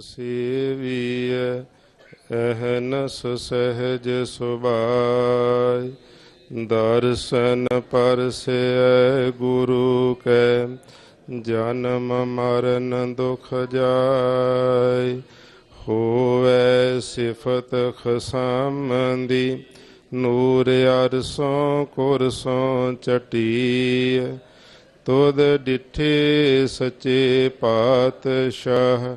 ਸੇਵੀਐ, ਅਹਨਸ ਸਹਿਜ ਸੁਭਾਈ ਦਰਸ਼ਨ ਪਰਸੈ ਗੁਰੂ ਕੈ, ਜਨਮ ਮਰਨ ਦੁਖ ਜਾਇ। ਹੋਵੇ ਸਿਫਤ ਖਸਮਦੀ, ਨੂਰ ਅਰਸੋਂ ਕੁਰਸੋਂ ਚਟੀ ਤੁਧ ਡਿਠੇ ਸੱਚੇ ਪਾਤਸ਼ਾਹ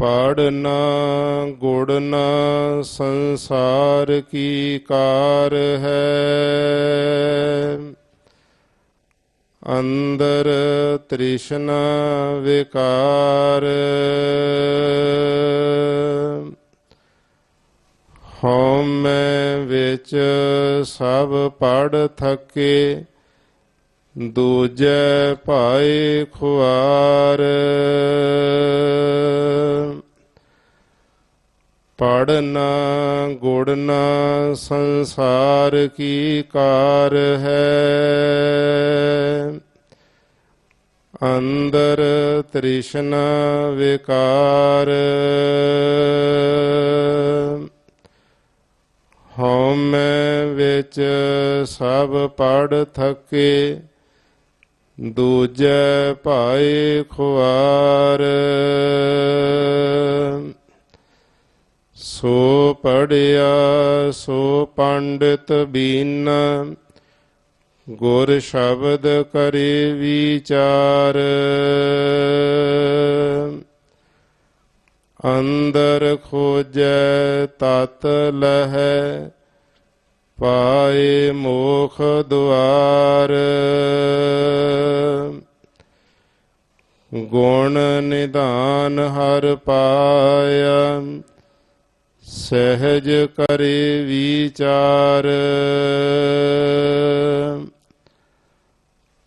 ਪੜਨਾ ਗੁੜਨਾ ਸੰਸਾਰ ਕੀ ਕਾਰ ਹੈ? ਅੰਦਰ ਤ੍ਰਿਸ਼ਨਾ ਵਿਕਾਰ। ਹਉਮੈ ਵਿੱਚ ਸਭ ਪੜ ਥਕੇ, ਦੂਜੇ ਭਾਏ ਖੁਆਰ। ਪੜਨਾ ਗੁੜਨਾ ਸੰਸਾਰ ਕੀ ਕਾਰ ਹੈ? ਅੰਦਰ ਤ੍ਰਿਸ਼ਨਾ ਵਿਕਾਰ। ਹਉਮੈ ਵਿੱਚ ਸਭ ਪੜ ਥਕੇ, ਦੂਜੇ ਭਾਏ ਖੁਆਰ। ਸੋ ਪੜਿਆ, ਸੋ ਪੰਡਿਤ ਬੀਨ, ਗੁਰ ਸ਼ਬਦ ਕਰੇ ਵਿਚਾਰ। ਅੰਦਰ ਖੋਜੈ, ਤਤ ਲਹੈ, ਪਾਏ ਮੋਖ ਦੁਆਰ। ਗੁਣ ਨਿਦਾਨ ਹਰ ਪਾਇਆ ਸਹਿਜ ਕਰੇ ਵਿਚਾਰ।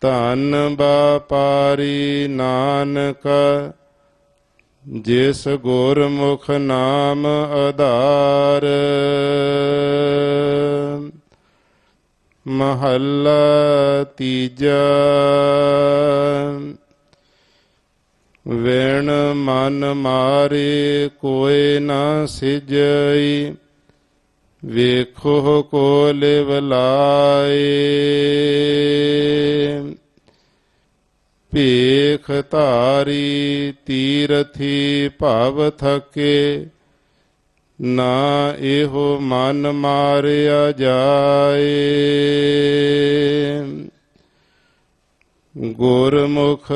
ਧਨ ਬਾਪਾਰੀ ਨਾਨਕ ਜਿਸ ਗੁਰਮੁਖ ਨਾਮ ਆਧਾਰ। ਮਹੱਲਾ ਤੀਜਾ। ਵੇਣ ਮਨ ਮਾਰੇ ਕੋਏ ਨਾ ਸਿਜਈ, ਵੇਖੋ ਕੋ ਲਿਵ ਭੇਖ ਧਾਰੀ ਤੀਰਥੀ ਭਵ ਥਕੇ, ਨਾ ਇਹੋ ਮਨ ਮਾਰਿਆ ਜਾਏ। ਗੁਰਮੁਖ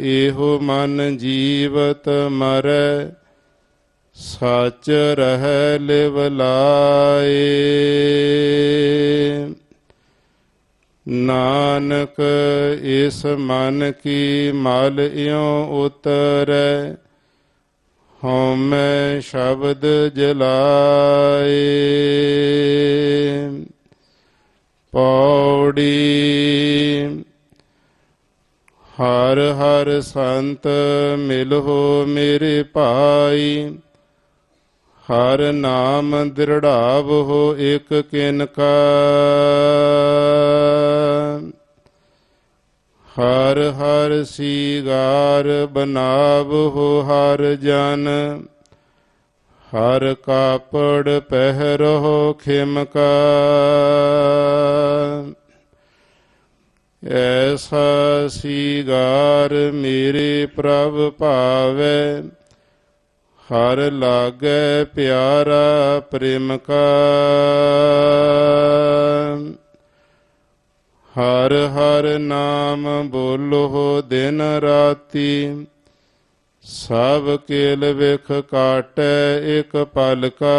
ਇਹੋ ਮਨ ਜੀਵਤ ਮਰੈ, ਸੱਚ ਰਹਿ ਲਿਵ ਲਾਏ। ਨਾਨਕ ਇਸ ਮਨ ਕੀ ਮਲ ਇਉ ਉਤਰੈ, ਹਉਮੈ ਸ਼ਬਦ ਜਲਾਏ। ਪੌੜੀ ਹਰ ਹਰ ਸੰਤ ਮਿਲੋ ਮੇਰੇ ਭਾਈ। ਹਰ ਨਾਮ ਦ੍ਰਿੜਾਵੋ ਇਕ ਕਿਨ ਕਾ। ਹਰ ਹਰ ਸੀਗਾਰ ਬਨਾਵਹੁ ਹਰ ਜਨ। ਹਰ ਕਾਪੜ ਪਹਿਰੋ ਖਿਮਕਾ ਐਸਾ ਸੀਗਾਰ ਮੇਰੇ ਪ੍ਰਭ ਭਾਵੈ। ਹਰ ਲਾਗੈ ਪਿਆਰਾ ਪ੍ਰੇਮ ਕਾ ਹਰ ਹਰ ਨਾਮ ਬੋਲੋ ਦਿਨ ਰਾਤੀ। ਸਭ ਕੇਲ ਵਿਖ ਕਾਟੈ ਇਕ ਪਲ ਕਾ।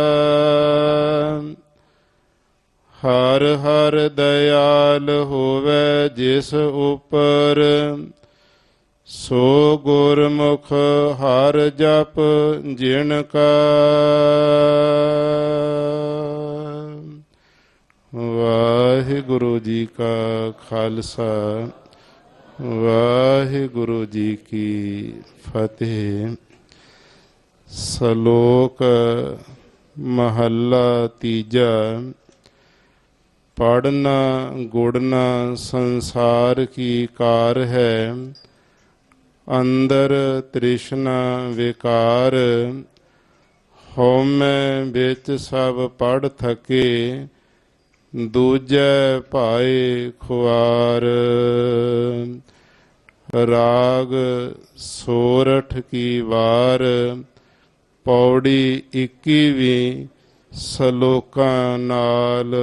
ਹਰ ਹਰ ਦਇਆਲ ਹੋਵੇ ਜਿਸ ਉਪਰ ਸੋ ਗੁਰਮੁਖ ਹਰ ਜਪ ਜਿਨ ਕਾ। ਵਾਹਿਗੁਰੂ ਜੀ ਕਾ ਖਾਲਸਾ, ਵਾਹਿਗੁਰੂ ਜੀ ਕੀ ਫਤਿਹ। ਸ਼ਲੋਕ ਮਹੱਲਾ ਤੀਜਾ। ਪੜਨਾ ਗੁੜਨਾ, ਸੰਸਾਰ ਕੀ ਕਾਰ ਹੈ? ਅੰਦਰ ਤ੍ਰਿਸ਼ਨਾ ਵਿਕਾਰ, ਹਉਮੈ ਵਿੱਚ ਸਭ ਪੜ ਥਕੇ, ਦੂਜੈ ਭਾਏ ਖੁਆਰ। ਰਾਗ ਸੋਰਠ ਕੀ ਵਾਰ, ਪੌੜੀ 21ਵੀਂ ਸਲੋਕਾਂ ਨਾਲ